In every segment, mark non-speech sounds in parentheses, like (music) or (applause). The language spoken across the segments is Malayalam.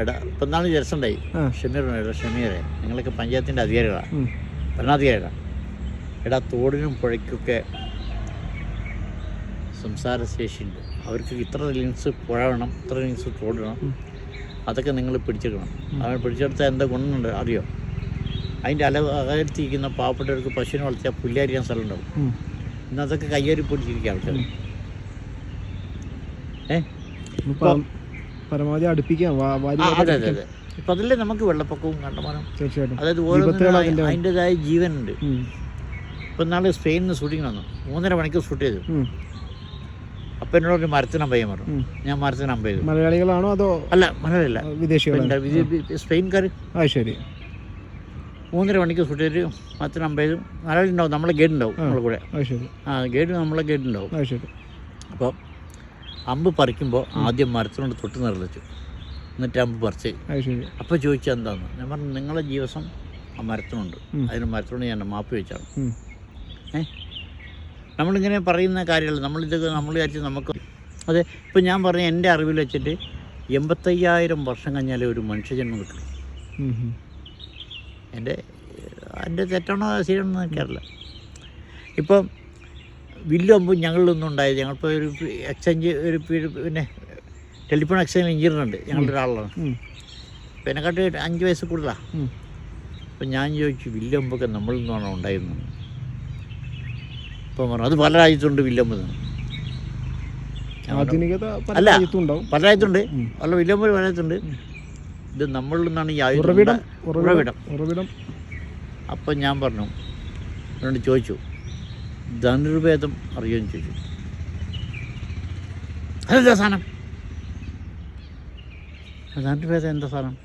എടാ ഇപ്പം നാളെ. ഷമീർ എടാ ഷമീറെ നിങ്ങളൊക്കെ പഞ്ചായത്തിന്റെ അധികാരികളാണ്. ഭരണാധികാരികളാണ് എടാ തോടിനും പുഴയ്ക്കൊക്കെ സംസാരശേഷിയുണ്ട് അവർക്ക് ഇത്ര ലിങ്സ് പുഴ വേണം ഇത്ര ലിങ്സ് തോട് വേണം. അതൊക്കെ നിങ്ങൾ പിടിച്ചെടുക്കണം. അവർ പിടിച്ചെടുത്താൽ എന്താ ഗുണമുണ്ട് അറിയോ? അതിന്റെ അല അകലത്തിരിക്കുന്ന പാവപ്പെട്ടവർക്ക് പശുവിനെ വളർത്തിയാൽ പുല്ലായിരിക്കാൻ സ്ഥലം ഉണ്ടാവും. ഇന്ന് അതൊക്കെ കയ്യേറി പിടിച്ചിരിക്കുക ആൾക്കാർ ഏ? പരമാവധി അടുപ്പിക്കാം. ഇപ്പൊ അതെ അതെ. അതെ. അതല്ലേ നമുക്ക് വെള്ളപ്പൊക്കവും കണ്ടമാനം. തീർച്ചയായിട്ടും. അതായത് ഓരോന്നിനും അതിന്റെതായ ജീവനുണ്ട്. ഇപ്പം നാളെ സ്പെയിനിൽ നിന്ന് ഷൂട്ടിംഗ് വന്നു മൂന്നര മണിക്കൂർ ഷൂട്ട് ചെയ്തു. അപ്പൊ എന്നോട് ഒരു മരത്തിന് അമ്പയ്യാൻ പറഞ്ഞു. ഞാൻ മരത്തിന് അമ്പ ചെയ്തു. മലയാളികളാണോ അതോ അല്ല മലയാളിയല്ല. വിദേശികൾ സ്പെയിൻകാർ ആ ശരി. മൂന്നര മണിക്കൂർ ഷൂട്ട് ചെയ്തു മരത്തിന് അമ്പ ചെയ്തു. മലയാളി ഉണ്ടാവും നമ്മളെ ഗൈഡ് ഉണ്ടാവും നമ്മളെ കൂടെ. ആ ഗൈഡ് നമ്മളെ ഗൈഡ് ഉണ്ടാവും അപ്പൊ അപ്പോൾ അമ്പ് പറിക്കുമ്പോൾ ആദ്യം മരത്തിനോട് തൊട്ട് നിർമ്മിച്ചു എന്നിട്ട് അമ്പ് പറിച്ച്. അപ്പോൾ ചോദിച്ചാൽ എന്താന്ന്? ഞാൻ പറഞ്ഞു നിങ്ങളെ ജീവസം ആ മരത്തിനുണ്ട്. അതിന് മരത്തിനോട് ഞാൻ മാപ്പ് ചോദിച്ചാണ്. ഏഹ് ഏ? നമ്മളിങ്ങനെ പറയുന്ന കാര്യമല്ല. നമ്മളിതൊക്കെ നമ്മൾ വിചാരിച്ച് നമുക്ക് അതെ ഇപ്പം ഞാൻ പറഞ്ഞ എന്റെ അറിവിൽ വെച്ചിട്ട് എൺപത്തയ്യായിരം വർഷം കഴിഞ്ഞാലേ ഒരു മനുഷ്യജന്മം കിട്ടും ഉം, ഉം. എന്റെ എന്റെ തെറ്റാണോ ശരിയാണോ എനിക്കറിയില്ല. ഇപ്പം വില്ലുമ്പോൾ ഞങ്ങളിലൊന്നും ഉണ്ടായത് ഞങ്ങളിപ്പോൾ ഒരു എക്സ്ചേഞ്ച് ഒരു പിന്നെ ടെലിഫോൺ എക്സ്ചേഞ്ച് എഞ്ചിനീയർ ഉണ്ട് ഞങ്ങളുടെ ഒരാളാണ് പിന്നെ അപ്പം എന്നെക്കാട്ട് അഞ്ച് വയസ്സ് കൂടുതലാണ്. അപ്പം ഞാൻ ചോദിച്ചു വില്ലമ്പൊക്കെ നമ്മളിൽ നിന്നാണോ ഉണ്ടായിരുന്നു ഇപ്പം പറഞ്ഞു അത് പല രാജ്യത്തുണ്ട് വില്ലമ്പ് ആധുനികത അല്ല. പല രാജ്യത്തുണ്ട്. അല്ല പല വില്ലമ്പ് പല രാജ്യത്തുണ്ട്. ഇത് നമ്മളിൽ നിന്നാണ് ഈ ഉറവിടം ഉറവിടം. ഉറവിടം. അപ്പം ഞാൻ പറഞ്ഞു എന്നോട് ചോദിച്ചു ധനുർവേദം അറിയുകയും ചെയ്തു. അതെന്താ സാധനം? ധനുർവേദം എന്താ സാധനം?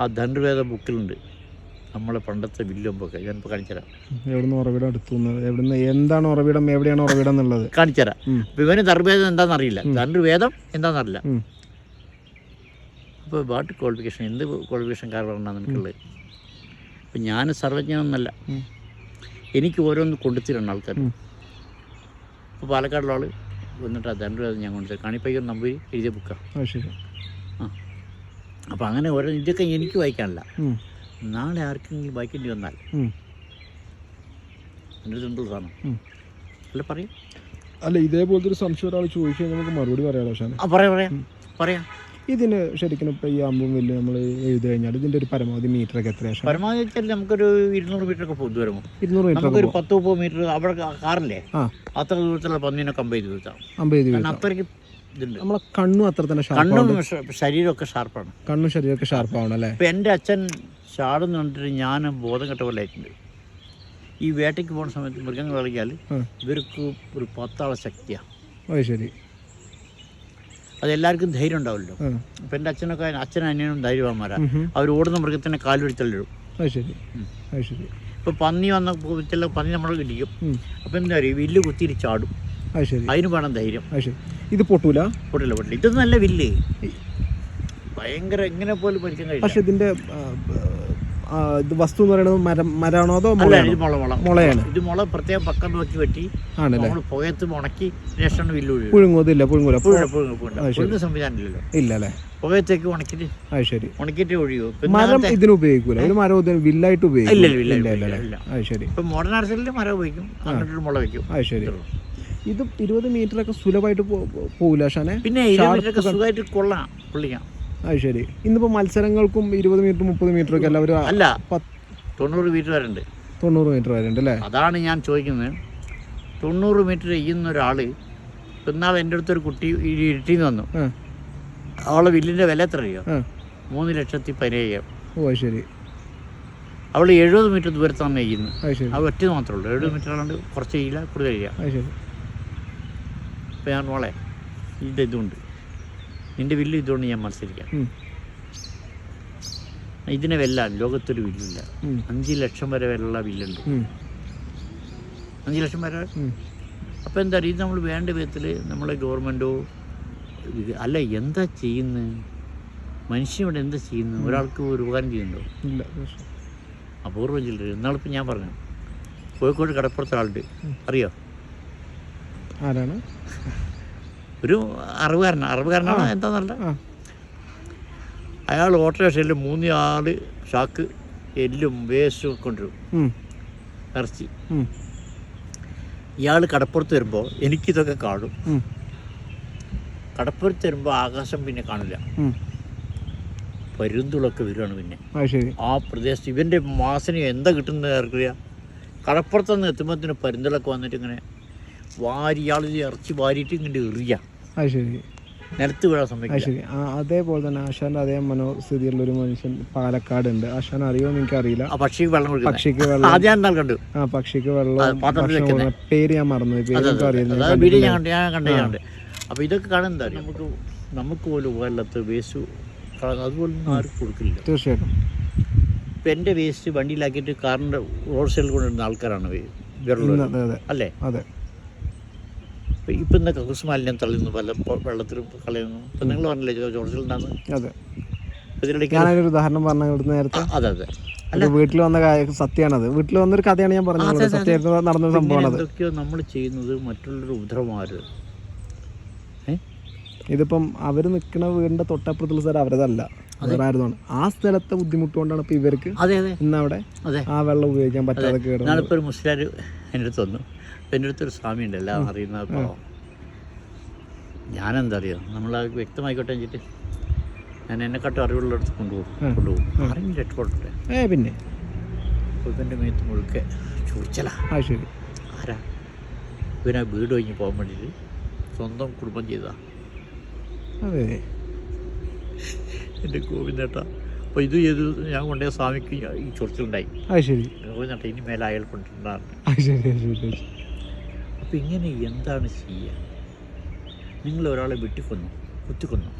ആ ധനുർവേദ ബുക്കിലുണ്ട്. നമ്മളെ പണ്ടത്തെ വില്ലൊമ്പൊക്കെ ഞാനിപ്പോൾ കാണിച്ചുതരാം എവിടുന്ന് ഉറവിടം എടുത്തു എവിടെ എവിടുന്ന് എന്താണ് ഉറവിടം? എവിടെയാണ് ഉറവിടം എന്നുള്ളത്? കാണിച്ചുതരാം ഇവന് ധർവേദം എന്താണെന്നറിയില്ല ധനുർവേദം എന്താണെന്നറിയില്ല. അപ്പോൾ വാട്ട് ക്വാളിഫിക്കേഷൻ എന്ത് ക്വാളിഫിക്കേഷൻ കാരണമാണ് എനിക്കുള്ളത് അപ്പം ഞാൻ സർവജ്ഞനൊന്നല്ല. എനിക്ക് ഓരോന്ന് കൊണ്ടുത്തരണം ആൾക്കാർ. അപ്പോൾ പാലക്കാടുള്ള ആൾ വന്നിട്ട് ആ ധനുർവേദം ഞാൻ കൊണ്ടുത്തരും കാണിപ്പയ്യർ നമ്പൂരി എഴുതിയ ബുക്കാണ് ആ. അപ്പം അപ്പോൾ അങ്ങനെ ഓരോ ഇതൊക്കെ എനിക്ക് വായിക്കാനല്ല. നാളെ ആർക്കെങ്കിലും വായിക്കേണ്ടി വന്നാൽ. എന്റെ അടുത്തുണ്ട് സാധനം. അല്ല പറയും. അല്ല ഇതേപോലത്തെ ഒരു സംശയം ഒരാൾ ചോദിച്ചാൽ നമുക്ക് മറുപടി ആ പറയാം പറയാം. പറയാം. ഇതിന് ശരിക്കും ഇപ്പൊ ഈ അമ്പും വലിയ നമ്മൾ എഴുതി കഴിഞ്ഞാൽ ഇതിന്റെ ഒരു പരമാവധി മീറ്റർ ഒക്കെ എത്രയാണ് പരമാവധി വെച്ചാൽ നമുക്കൊരു ഇരുന്നൂറ് മീറ്റർ ഒക്കെ പോകും ദൂരം ഇരുന്നൂറ് മീറ്റർ നമുക്കൊരു പത്ത് മുപ്പത് മീറ്റർ അവിടെ കാറില്ലേ? അത്ര ദൂരത്തിലുള്ള പന്നീനെ കമ്പയർ ചെയ്ത് വെച്ചാൽ എഴുതി അത്രയ്ക്ക് നമ്മളെ കണ്ണും അത്ര തന്നെ കണ്ണും ശരീരമൊക്കെ ഷാർപ്പാണ് കണ്ണും ശരീരമൊക്കെ ഷാർപ്പാവണം അല്ലേ? ഇപ്പം എന്റെ അച്ഛൻ ചാടുന്ന കണ്ടിട്ട് ഞാൻ ബോധം കെട്ട പോലെ ആയിട്ടുണ്ട്. ഈ വേട്ടയ്ക്ക് പോകുന്ന സമയത്ത് മൃഗങ്ങൾ ആ. ഇവർക്ക് ഒരു പത്താളെ ശക്തിയാണ് ശരി. അത് എല്ലാവർക്കും ധൈര്യം ഉണ്ടാവുമല്ലോ. അപ്പൊ എന്റെ അച്ഛനൊക്കെ അച്ഛനും അനിയനും ധൈര്യവാന്മാരാ. അവർ ഓടുന്ന മൃഗത്തിനെ കാലുപിടിച്ചല്ലിടും ശരി. ശരി. ഇപ്പം പന്നി വന്ന ചില പന്നി നമ്മൾ ഇടിക്കും അപ്പൊ എന്താ പറയുക വില്ല് കുത്തിരി ചാടും. അതിന് വേണം ധൈര്യം. ഇത് പൊട്ടൂല? പൊട്ടില്ല പൊട്ടില്ല. ഇത് നല്ല വില്ല്. ഭയങ്കര എങ്ങനെ പോലും പഠിക്കാൻ കഴിയും പക്ഷെ ഇതിന്റെ ഇത് വസ്തു എന്ന് പറയുന്നത് മരം മരാണോ അതോ മുളയാണോ? ഇത് മുള മുള. മുളയാണ്. ഇത് മുള പ്രത്യേകം പക്കം നോക്കി വെട്ടി. ആണല്ലേ? നമ്മൾ പുകയത്ത് ഉണക്കി രക്ഷണം വില്ല് ഒഴിയുക പുഴുങ്ങുന്നില്ല പുഴുങ്ങൂല? പുഴുങ്ങ സംവിധാനം ഇല്ലല്ലോ ഇല്ല അല്ലേ പുകയത്തേക്ക് ഉണക്കിട്ട് അത് ശരി. ഉണക്കിട്ട് ഒഴിയോ മരം ഇതിന് ഉപയോഗിക്കൂല. ഒരു മരം ഇതിന് വില്ലായിട്ട് ഇല്ല ഉപയോഗിക്കും ഇല്ല ഇല്ല ഇല്ല ഇല്ല അത് ശരി. ഇപ്പം മോഡേൺ ആർട്സിൽ മരം ഉപയോഗിക്കും. അങ്ങോട്ടൊരു മുള വയ്ക്കും അത് ശരി. ഇത് ഇരുപത് മീറ്റർ ഒക്കെ സുലഭമായിട്ട് പോ- പോ- പോകൂല ഷാനെ? പിന്നെ സുഖമായിട്ട് കൊള്ളാം. കൊള്ളിക്കാം. അത് ശരി. ഇന്നിപ്പോ മത്സരങ്ങൾക്കും ഇരുപത് മീറ്റർ മുപ്പത് മീറ്റർ ഒക്കെ എല്ലാവരും അല്ല. തൊണ്ണൂറ് മീറ്റർ വരെ ഉണ്ട് തൊണ്ണൂറ് മീറ്റർ വരെ ഉണ്ട് അല്ലേ? അതാണ് ഞാൻ ചോദിക്കുന്നത്. തൊണ്ണൂറ് മീറ്റർ ചെയ്യുന്ന ഒരാൾ ഇന്നാൾ എന്റെ അടുത്തൊരു കുട്ടി ഇരുട്ടിന്ന് വന്നു. അവളെ വില്ലിന്റെ വില എത്ര അറിയോ മൂന്ന് ലക്ഷത്തി പതിനയ്യായിരം. ഓ ശരി. അവൾ എഴുപത് മീറ്റർ ദൂരത്താണ് ചെയ്യുന്നത്. അത് ഒറ്റ മാത്രമേ ഉള്ളൂ. എഴുപത് മീറ്റർ ആണ്ട് കുറച്ച് ചെയ്യില്ല കൂടുതൽ ചെയ്യാം. അപ്പോൾ ഞാൻ മോളെ ഇതിന്റെ ഇതുണ്ട്. നിന്റെ വില്ല് ഇതുകൊണ്ട് ഞാൻ മത്സരിക്കാം. ഇതിനെ വെല്ലാൻ ലോകത്തൊരു വില്ലില്ല. അഞ്ച് ലക്ഷം വരെ വെള്ള വില്ലുണ്ട്. അഞ്ച് ലക്ഷം വരെ? അപ്പൊ അപ്പോൾ എന്താ ഇത് നമ്മൾ വേണ്ട വിധത്തിൽ നമ്മളെ ഗവൺമെന്റോ അല്ല എന്താ ചെയ്യുന്നത് മനുഷ്യനോട് എന്താ ചെയ്യുന്നത് ഒരാൾക്ക് ഒരു ഉപകാരം ചെയ്യുന്നുണ്ടോ? ഇല്ല അപൂർവം ചില്ലർ എന്നാളിപ്പോ ഞാൻ പറഞ്ഞു. കോഴിക്കോട് കടപ്പുറത്ത് ആളുണ്ട്. അറിയോ? ആരാണ്? ഒരു അറിവുകാരനാണ് അറിവുകാരനാണ് എന്താന്നല്ല അയാൾ ഓട്ടോറിക്ഷയിൽ മൂന്ന് ആൾ ഷാക്ക് എല്ലും വേസ്റ്റും കൊണ്ടുവരും. ഇറച്ചി. ഇയാൾ കടപ്പുറത്ത് വരുമ്പോൾ എനിക്കിതൊക്കെ കാണും. കടപ്പുറത്ത് വരുമ്പോൾ ആകാശം പിന്നെ കാണില്ല. പരുന്തുളൊക്കെ വരികയാണ് പിന്നെ. ആ പ്രദേശത്ത് ഇവന്റെ മാസന് എന്താ കിട്ടുന്നത് അറിയില്ല കടപ്പുറത്ത് നിന്ന് എത്തുമ്പോഴത്തേന് പരുന്തുളൊക്കെ വന്നിട്ട് ഇങ്ങനെ വാരി ഇയാൾ ഇറച്ചി വാരിയിട്ട് ഇങ്ങനെ എറിയ. അത് ശരി. നിലത്ത് വീഴാൻ അത് സമ്മതിക്കില്ല ശരി. ആ അതേപോലെ തന്നെ ആശാന്റെ അതേ മനോസ്ഥിതിയുള്ള ഒരു മനുഷ്യൻ പാലക്കാട് ഉണ്ട്. ആശാൻ അറിയോ എനിക്ക് അറിയില്ല ആ പക്ഷിക്ക് വെള്ളം കൊടുക്കുന്നത് പക്ഷിക്ക് വെള്ളം. ആദ്യം ഞാൻ എന്നാൽ കണ്ടു. ആ പക്ഷിക്ക് വെള്ളം പാത്രത്തിൽ ഭക്ഷണം വെക്കുന്നെ. കൊടുക്കുന്ന പേര് ഞാൻ മറന്നു പേര് അതെ എനിക്ക് അറിയുന്നത് അതായത് വീഡിയോ ഞാൻ കണ്ട് ഞാൻ കണ്ടേ. കണ്ട് അപ്പോൾ ഇതൊക്കെ കാണാൻ എന്താ അറിയോ? നമുക്ക് നമുക്ക് പോലും ഉപകാരമില്ലാത്ത വേസ്റ്റ് അതുപോലൊന്നും ആരും കൊടുക്കില്ല. തീർച്ചയായിട്ടും. ഇപ്പം എന്റെ വേസ്റ്റ് വണ്ടിയിലാക്കിയിട്ട് കാറിന്റെ റോഡ് സൈഡിൽ കൊണ്ടുവരുന്ന ആൾക്കാരാണ് വേ- ഇവരുള്ളത് ഇന്ന് അതെ അതെ. അല്ലേ? അതെ. ഇപ്പം എന്താ കക്കൂസ് മാലിന്യം തള്ളുന്നു പല വെള്ളത്തിലും കളയുന്നു. ഇപ്പം നിങ്ങൾ പറഞ്ഞില്ലേ ജോർജിൽ അതെ. ഞാനൊരു ഉദാഹരണം പറഞ്ഞു നേരത്തെ. അതെ അതെ. അല്ല. വീട്ടിൽ വന്ന കാര്യം സത്യമാണത് വീട്ടിൽ വന്നൊരു കഥയാണ് ഞാൻ പറഞ്ഞത്. അതെ, നടന്ന സംഭവമാണ് സത്യമായിട്ട് എന്തൊക്കെയോ നമ്മൾ ചെയ്യുന്നത് മറ്റുള്ളവരുടെ ഉപദ്രവമാര്. ഇതിപ്പം അവർ നിൽക്കുന്ന വീടിന്റെ തൊട്ടപ്പുറത്തുള്ള സ്ഥലം അവരതല്ല. വേറെ ആ സ്ഥലത്തെ ബുദ്ധിമുട്ട് കൊണ്ടാണ് ഇപ്പൊ ഇവർക്ക് ഇന്നവിടെ ഇന്ന് ആ വെള്ളം ഉപയോഗിക്കാൻ പറ്റാതെ കയറുന്നത് ഞാനിപ്പോൾ ഒരു മുസ്ലിം എന്റെ അടുത്ത് വന്നു. എന്റെ അടുത്തൊരു സ്വാമി ഉണ്ട് എല്ലാം അറിയുന്ന അപ്പോൾ ഞാനെന്താ അറിയാം നമ്മൾ വ്യക്തമായിക്കോട്ടെ വെച്ചിട്ട് ഞാൻ എന്നെക്കാട്ടും അറിവുള്ളിടത്ത് കൊണ്ടുപോകും. കൊണ്ടുപോകും. ആരെങ്കിലും രക്ഷപ്പെട്ടെ ഏ പിന്നെ? ഇവന്റെ മേത്ത് മുഴുക്കെ ചോദിച്ചല ശരി. ആരാ? ഇവനാ വീട് കഴിഞ്ഞ് പോകാൻ വേണ്ടിയിട്ട് സ്വന്തം കുടുംബം ചെയ്താ അതെ. എന്റെ ഗോവിന്ദേട്ട. അപ്പോൾ ഇത് ചെയ്ത് ഞാൻ കൊണ്ടുപോയ സ്വാമിക്ക് ഈ ചൊറിച്ചിലുണ്ടായി. അത് ശരി. ഗോവിന്ദേട്ട ഇനി മേലെ അയാൾ കൊണ്ടിട്ടുണ്ടാണ് അപ്പോൾ ഇങ്ങനെ എന്താണ് ചെയ്യുക നിങ്ങൾ ഒരാളെ വെട്ടിക്കൊന്നു കുത്തിക്കൊന്നു.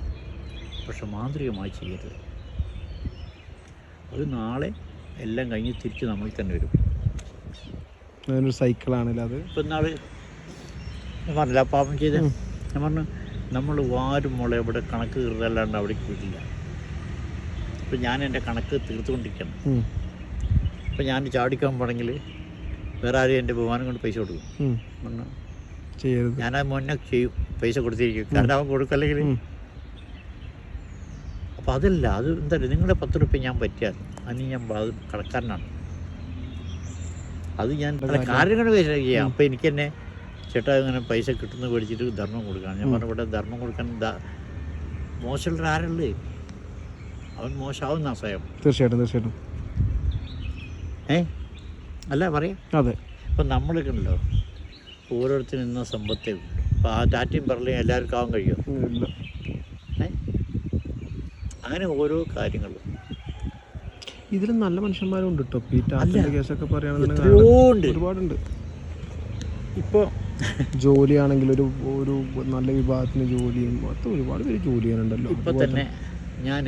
പക്ഷെ മാന്ത്രികമായി ചെയ്യരുത്. അത് നാളെ എല്ലാം കഴിഞ്ഞ് തിരിച്ച് നമ്മൾ തന്നെ വരും. അതിനൊരു സൈക്കിളാണല്ലോ അത്. ഇപ്പം നാളെ ഞാൻ പറഞ്ഞില്ല പാപം ചെയ്ത്. ഞാൻ പറഞ്ഞു നമ്മൾ വാരും മോളെ ഇവിടെ കണക്ക് തീർന്നല്ലാണ്ട് അവിടേക്ക് വിടില്ല ഇപ്പം ഞാൻ എന്റെ കണക്ക് തീർത്തുകൊണ്ടിരിക്കണം. ഇപ്പം ഞാൻ ചാടിക്കാൻ പോണെങ്കിൽ വേറെ ആരും എന്റെ ബഹുമാനം കൊണ്ട് പൈസ കൊടുക്കും ചെയ്യരുത്. ഞാൻ ആ മുന്നേ ചെയ്യും. പൈസ കൊടുത്തിരിക്കും. കാരണം അവൻ കൊടുക്കല്ലെങ്കിൽ. അപ്പം അതല്ല അത് എന്താ നിങ്ങളുടെ പത്ത് റുപ്യ ഞാൻ പറ്റിയാൽ അതിന് ഞാൻ അത് കടക്കാരനാണ്. അത് ഞാൻ പല കാര്യങ്ങൾ ചെയ്യാം. അപ്പോൾ എനിക്ക് തന്നെ ചേട്ടാ ഇങ്ങനെ പൈസ കിട്ടുന്ന മേടിച്ചിട്ട് ധർമ്മം കൊടുക്കണം. ഞാൻ പറഞ്ഞ ഇവിടെ ധർമ്മം കൊടുക്കാൻ മോശമുള്ള ആരല്ലേ? അവൻ മോശമാവുന്ന സ്വയം തീർച്ചയായിട്ടും തീർച്ചയായിട്ടും. ഏ? അല്ല പറയാം. അതെ. ഇപ്പം നമ്മളൊക്കെ ഉണ്ടല്ലോ ഓരോരുത്തരും ഇന്ന സമ്പത്തേ ഉള്ളൂ. അപ്പോൾ ആ ടാറ്റയും പറയും എല്ലാവർക്കും ആവാൻ കഴിയുമോ? അങ്ങനെ ഓരോ കാര്യങ്ങളും. ഇതിലും നല്ല മനുഷ്യന്മാരുണ്ട് കേട്ടോ ഈ ടാറ്റന്റെ കേസൊക്കെ പറയുകയാണെന്നുണ്ടെങ്കിൽ എത്രയോ ഉണ്ട്. ഒരുപാടുണ്ട്. ഇപ്പോൾ (laughs) ജോലിയാണെങ്കിൽ ഒരു ഒരു നല്ല വിഭാഗത്തിന് ജോലിയും മൊത്തം ഒരുപാട് പേര് ജോലി ചെയ്യാനുണ്ടല്ലോ. ഇപ്പോൾ തന്നെ ഞാൻ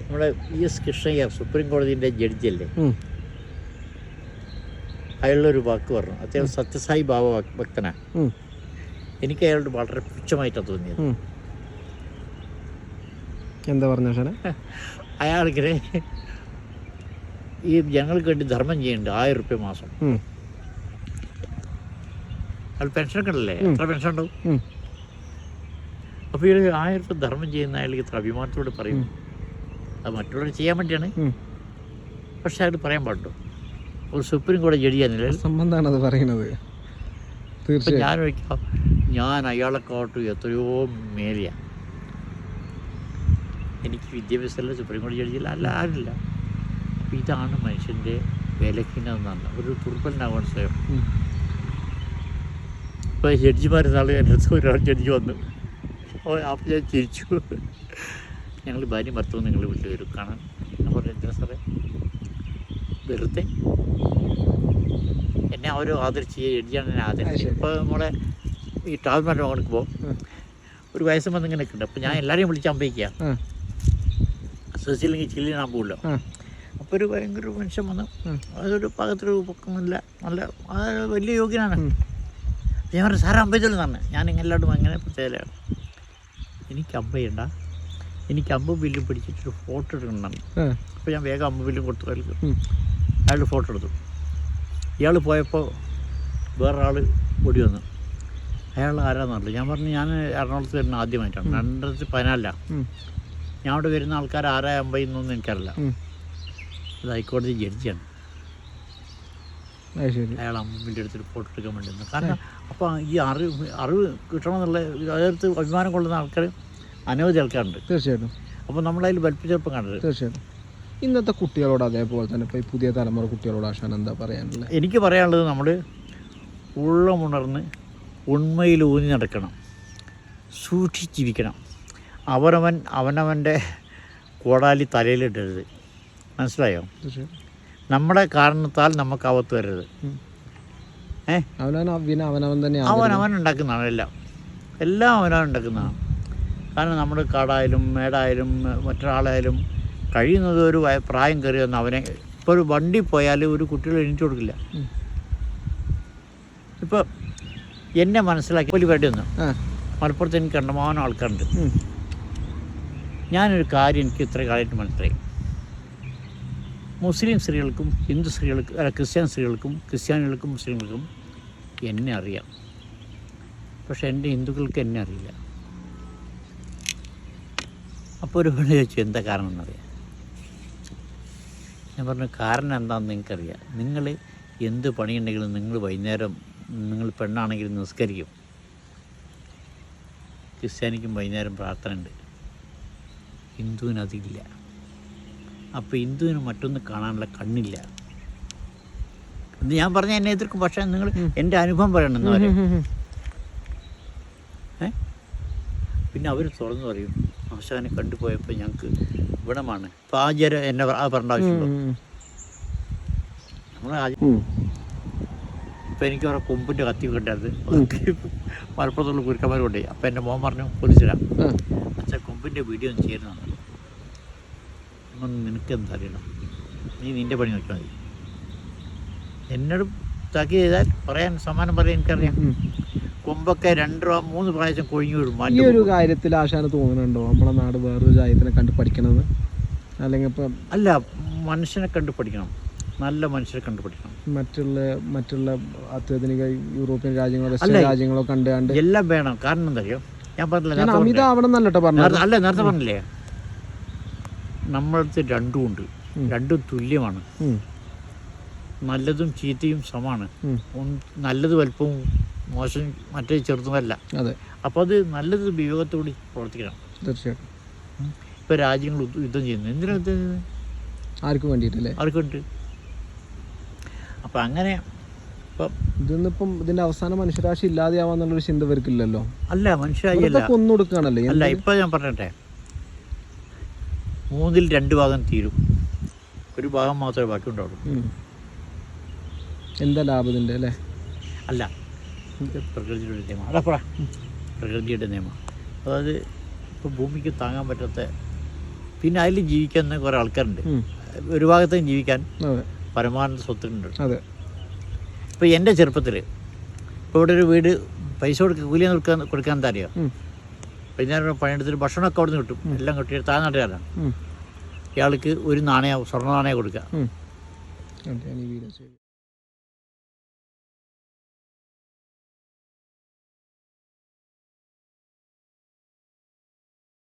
നമ്മുടെ ഇ എസ് കൃഷ്ണയ്യ സുപ്രീം കോടതിന്റെ ജഡ്ജിയല്ലേ ഉം, അയാളൊരു വാക്ക് പറഞ്ഞു. അദ്ദേഹം സത്യസായി ബാബ ഭക്തനാ ഭക്തനാണ് എനിക്ക് അയാളോട് വളരെ പുച്ഛമായിട്ടാണ് തോന്നിയത്. എന്താ പറഞ്ഞ അയാളിങ്ങനെ ഈ ജനങ്ങൾക്ക് വേണ്ടി ധർമ്മം ചെയ്യുന്നുണ്ട് ആയിരം റുപ്യ മാസം. അയാൾ പെൻഷനൊക്കെ ഉണ്ടല്ലേ എത്ര പെൻഷൻ ഉണ്ടാവും? അപ്പൊ അപ്പോൾ ഈ ആയിരം റുപ്യ ധർമ്മം ചെയ്യുന്ന അയാൾക്ക് ഇത്ര അഭിമാനത്തോട് പറയും. അത് മറ്റുള്ളവർ ചെയ്യാൻ വേണ്ടിയാണ്. പക്ഷെ അയാൾ പറയാൻ പാടുണ്ടോ? ഒരു സുപ്രീം കോടതി ജഡ്ജിയാന്നില്ല സംബന്ധമാണ് അത് പറയുന്നത്. തീർച്ചയായും. ഞാൻ വയ്ക്കാം ഞാൻ അയാളെക്കാട്ടും എത്രയോ മേലെയാണ് എനിക്ക് വിദ്യാഭ്യാസമല്ല സുപ്രീം കോടതി ജഡ്ജിയില്ല അല്ല ആരില്ല. അപ്പം ഇതാണ് മനുഷ്യന്റെ വിലക്കിനെന്നാണ് ഒരു ദുർബലനാവാൻ സ്വയം. ഇപ്പോൾ ജഡ്ജിമാർ നാളെ എന്റെ അടുത്ത് ഒരാൾ ജഡ്ജി വന്നു. അപ്പോൾ അപ്പം ഞാൻ ചിരിച്ചു. ഞങ്ങൾ ഭാര്യ ഭർത്താവും നിങ്ങൾ വീട്ടിൽ വരും. കാണാൻ അപ്പോൾ എന്താ സാറേ? വെറുതെ. എന്നെ അവർ ആദരിച്ച് എഴുതിയാണ് എന്നെ ആദരിച്ചത്. ഇപ്പോൾ നമ്മളെ ഈ ട്രാവൽമാരുടെ കൊടുക്കുമ്പോൾ പോകും ഒരു വയസ്സ് വന്ന് ഇങ്ങനെ ഉണ്ട് അപ്പോൾ ഞാൻ എല്ലാവരെയും വിളിച്ച് അമ്പയിക്കുക ചില്ലിനാൻ പോകില്ല ആ, അപ്പോൾ ഒരു ഭയങ്കര മനുഷ്യൻ വന്നു അതൊരു പാകത്തൊരു പൊക്കമില്ല നല്ല വലിയ യോഗ്യനാണ്. ഞാൻ പറഞ്ഞു സാറ് അമ്പയത്തോളം തന്നെ ഞാൻ എല്ലാവരും അങ്ങനെ പ്രത്യേകതയാണ് എനിക്ക് അമ്പയുണ്ട എനിക്ക് അമ്പ ബില്ല് പിടിച്ചിട്ടൊരു ഫോട്ടോ എടുക്കണം അപ്പോൾ ഞാൻ വേഗം അമ്പ ബില്ലും കൊടുത്തു ഉം. അയാൾ ഫോട്ടോ എടുത്തു. ഇയാൾ പോയപ്പോൾ വേറൊരാൾ ഓടി വന്നു. അയാൾ ആരാന്നറിയില്ല ഞാൻ പറഞ്ഞു ഞാൻ എറണാകുളത്ത് വരുന്ന ആദ്യമായിട്ടാണ്. രണ്ടായിരത്തി പതിനാലിലാണ് ഞാൻ അവിടെ വരുന്ന ആൾക്കാർ ആരാ അമ്പതിന്നൊന്നും എനിക്കറിയില്ല. ഉം. അത് ഹൈക്കോടതി ജഡ്ജിയാണ്. അയാൾ അമ്മിന്റെ അടുത്തൊരു ഫോട്ടോ എടുക്കാൻ വേണ്ടി വന്നു. കാരണം അപ്പോൾ ഈ അറിവ് അറിവ് കിട്ടണമെന്നുള്ള അതിനകത്ത് അഭിമാനം കൊള്ളുന്ന ആൾക്കാർ അനവധി ആൾക്കാരുണ്ട്. തീർച്ചയായിട്ടും. അപ്പോൾ നമ്മളതിൽ വലിപ്പിച്ചപ്പം കണ്ടത് തീർച്ചയായിട്ടും. ഇന്നത്തെ കുട്ടികളോട് അതേപോലെ തന്നെ ഇപ്പോൾ ഈ പുതിയ തലമുറ കുട്ടികളോട് ആശാൻ എന്താ പറയാനുള്ളത് എനിക്ക് പറയാനുള്ളത് നമ്മൾ ഉള്ളമുണർന്ന് ഉണ്മയിൽ ഊന്നി നടക്കണം. സൂക്ഷിച്ചിരിക്കണം അവനവൻ അവനവന്റെ കോടാലി തലയിലിടരുത്. മനസ്സിലായോ? നമ്മുടെ കാരണത്താൽ നമുക്ക് അവത്ത് വരരുത്. അവനവൻ ഉണ്ടാക്കുന്നതാണ് എല്ലാം എല്ലാം അവനവൻ ഉണ്ടാക്കുന്നതാണ് കാരണം നമ്മുടെ കാടായാലും മേടായാലും മറ്റൊരാളായാലും കഴിയുന്നത് ഒരു പ്രായം കയറി വന്ന് അവനെ ഇപ്പോൾ ഒരു വണ്ടി പോയാൽ ഒരു കുട്ടികൾ എണീറ്റ് കൊടുക്കില്ല. ഇപ്പോൾ എന്നെ മനസ്സിലാക്കി വന്നു. ആ. മലപ്പുറത്ത് എനിക്ക് കണ്ടമാനം ആൾക്കാരുണ്ട്. ഞാനൊരു കാര്യം എനിക്ക് ഇത്ര കാലമായിട്ട് മനസ്സിലായി. മുസ്ലിം സ്ത്രീകൾക്കും ഹിന്ദു സ്ത്രീകൾക്കും അല്ല ക്രിസ്ത്യൻ സ്ത്രീകൾക്കും ക്രിസ്ത്യാനികൾക്കും മുസ്ലിങ്ങൾക്കും എന്നെ അറിയാം. പക്ഷെ എന്റെ ഹിന്ദുക്കൾക്ക് എന്നെ അറിയില്ല. അപ്പോൾ ഒരു പെണ്ണ് ചോദിച്ചു എന്താ കാരണം എന്നറിയാം ഞാൻ പറഞ്ഞു കാരണം എന്താണെന്ന് നിങ്ങൾക്കറിയാം. നിങ്ങൾ എന്ത് പണിയുണ്ടെങ്കിലും നിങ്ങൾ വൈകുന്നേരം നിങ്ങൾ പെണ്ണാണെങ്കിലും നിസ്കരിക്കും. ക്രിസ്ത്യാനിക്കും വൈകുന്നേരം പ്രാർത്ഥന ഉണ്ട് ഹിന്ദുവിന് അതില്ല. അപ്പോൾ ഹിന്ദുവിന് മറ്റൊന്ന് കാണാനുള്ള കണ്ണില്ല. എന്ന് ഞാൻ പറഞ്ഞ എന്നെ എതിർക്കും. പക്ഷേ നിങ്ങൾ എന്റെ അനുഭവം പറയണം എന്ന് പറയും പിന്നെ അവർ തുറന്നു പറയും. ആശാനെ കണ്ടുപോയപ്പോൾ ഞങ്ങൾക്ക് ഗുണമാണ് ഇപ്പം ആചാരം എന്നെ പറഞ്ഞ ആവശ്യമുള്ളൂ നമ്മൾ എനിക്ക് അവരുടെ കൊമ്പിന്റെ കത്തി കണ്ടായിരുന്നു മലപ്പുറത്തുള്ള കുരുക്കന്മാർ കൊണ്ടുപോയി അപ്പം എന്റെ മോൻ പറഞ്ഞു പോലീസിലാണ് അച്ഛൻ അച്ഛാ കൊമ്പിന്റെ വീഡിയോ ഒന്ന് ചേരുന്നതാണ് ഒന്നും നിനക്ക് എന്താ അറിയണം നീ നിന്റെ പണി നോക്കിയാൽ മതി. എന്നോട് താക്കി ചെയ്താൽ പറയാൻ സമ്മാനം പറയാൻ എനിക്കറിയാം. കൊമ്പൊക്കെ രണ്ട് മൂന്ന് പ്രാവശ്യം കൊഴിഞ്ഞു വീഴും. ഈ ഒരു കാര്യത്തിൽ ആശാന് തോന്നുന്നുണ്ടോ? നമ്മളെ നാട് വേറൊരു രാജ്യത്തിനെ കണ്ട് പഠിക്കണമെന്ന് അല്ലെങ്കിൽ ഇപ്പം അല്ല മനുഷ്യനെ കണ്ട് പഠിക്കണം. നല്ല മനുഷ്യരെ കണ്ടു പഠിക്കണം. മറ്റുള്ള മറ്റുള്ള അത്യാധുനിക യൂറോപ്യൻ രാജ്യങ്ങളോ. രാജ്യങ്ങളോ കണ്ട് കണ്ട് എല്ലാം വേണം. കാരണം എന്തറിയോ ഞാൻ പറഞ്ഞില്ല അമിത? ആവണം എന്നല്ലട്ടോ പറഞ്ഞത്. നേരത്തെ- അല്ല നേരത്തെ പറഞ്ഞില്ലേ? നമ്മളടുത്ത് രണ്ടും ഉണ്ട്. രണ്ടും തുല്യമാണ്. നല്ലതും ചീത്തയും സമാണ് നല്ലതും അല്പവും നല്ലത് വലുപ്പവും മോശം മറ്റേ ചെറുതുമല്ല. അതെ. അപ്പോൾ അത് നല്ലത് വിവേകത്തോടെ പ്രവർത്തിക്കണം. തീർച്ചയായിട്ടും. ഇപ്പോൾ രാജ്യങ്ങൾ യുദ്ധ- ചെയ്യുന്നു. എന്തിനാ യുദ്ധം ചെയ്യുന്നത്? ആർക്കും വേണ്ടിയിട്ടല്ലേ? വേണ്ടി അപ്പം അങ്ങനെ ഇപ്പം ഇതൊന്നിപ്പം ഇതിന്റെ അവസാനം മനുഷ്യരാശി ഇല്ലാതെയാവാന്നുള്ളൊരു ചിന്ത ഇവർക്കില്ലല്ലോ. അല്ല മനുഷ്യരാശി കൊന്നൊടുക്കുകയാണല്ലേ അല്ല. ഇപ്പം ഞാൻ പറഞ്ഞെ മൂന്നിൽ രണ്ട് ഭാഗം തീരും. ഒരു ഭാഗം മാത്രമേ ബാക്കി ഉണ്ടാവുള്ളൂ എന്താ ലാഭത്തിന്റെ അല്ലേ? അല്ല ഇത് പ്രകൃതിയുടെ നിയമം. അതപ്പറ പ്രകൃതിയുടെ നിയമം. അതായത് ഇപ്പോൾ ഭൂമിക്ക് താങ്ങാൻ പറ്റാത്ത പിന്നെ അതിൽ ജീവിക്കുന്ന കുറേ ആൾക്കാരുണ്ട്. ഒരു ഭാഗത്തും ജീവിക്കാൻ അതെ. പരമാനന്ദ സ്വത്തുണ്ട് അതെ. ഇപ്പോൾ എന്റെ ചെറുപ്പത്തിൽ ഇപ്പോൾ ഇവിടെ ഒരു വീട് പൈസ കൊടുക്കുക കൂലി കൊടുക്കാൻ കൊടുക്കാൻ ഉം. വൈകുന്നേരം പണിയെടുത്തിട്ട് ഭക്ഷണമൊക്കെ അവിടെ നിന്ന് കിട്ടും. എല്ലാം കിട്ടി താഴ്നാട്ടുകാരാണ് നാട്ടുകാരാണ് ഇയാൾക്ക് ഒരു നാണയം സ്വർണ നാണയം കൊടുക്കുക